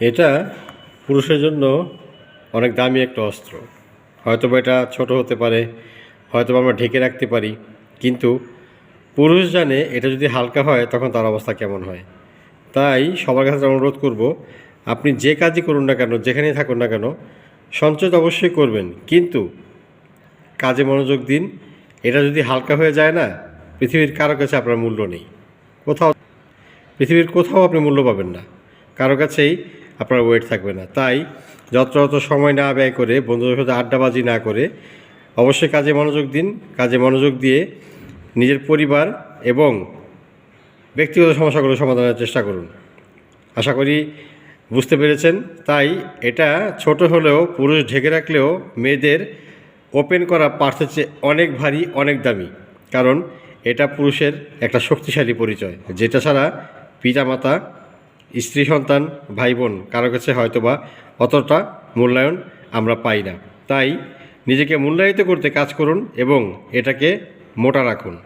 এটা পুরুষের জন্য অনেক দামি একটা অস্ত্র। হয়তো বা এটা ছোটো হতে পারে হয়তো আমরা ঢেকে রাখতে পারি, কিন্তু পুরুষ জানে এটা যদি হালকা হয় তখন তার অবস্থা কেমন হয়। তাই সবার কাছে অনুরোধ করব, আপনি যে কাজই করুন না কেন, যেখানেই থাকুন না কেন, সঞ্চয় অবশ্যই করবেন, কিন্তু কাজে মনোযোগ দিন, এটা যদি হালকা হয়ে যায় না, পৃথিবীর কারও কাছে আপনার মূল্য নেই। কোথাও, পৃথিবীর কোথাও আপনি মূল্য পাবেন না। কারও কাছেই আপনার ওয়েট থাকবে না। তাই যত্রতত সময় না ব্যয় করে, বন্ধুদের সাথে আড্ডাবাজি না করে, অবশ্যই কাজে মনোযোগ দিন। কাজে মনোযোগ দিয়ে নিজের পরিবার এবং ব্যক্তিগত সমস্যাগুলো সমাধানের চেষ্টা করুন। আশা করি বুঝতে পেরেছেন। তাই এটা ছোট হলেও, পুরুষ ঢেকে রাখলেও মেয়েদের ওপেন করা পার্সের চেয়ে অনেক ভারী, অনেক দামি। কারণ এটা পুরুষের একটা শক্তিশালী পরিচয়, যেটা ছাড়া পিতামাতা স্ত্রী সন্তান ভাই বোন কারও কাছে হয়তোবা অতটা মূল্যায়ন আমরা পাই না। তাই নিজেকে মূল্যায়িত করতে কাজ করুন এবং এটাকে মোটা রাখুন।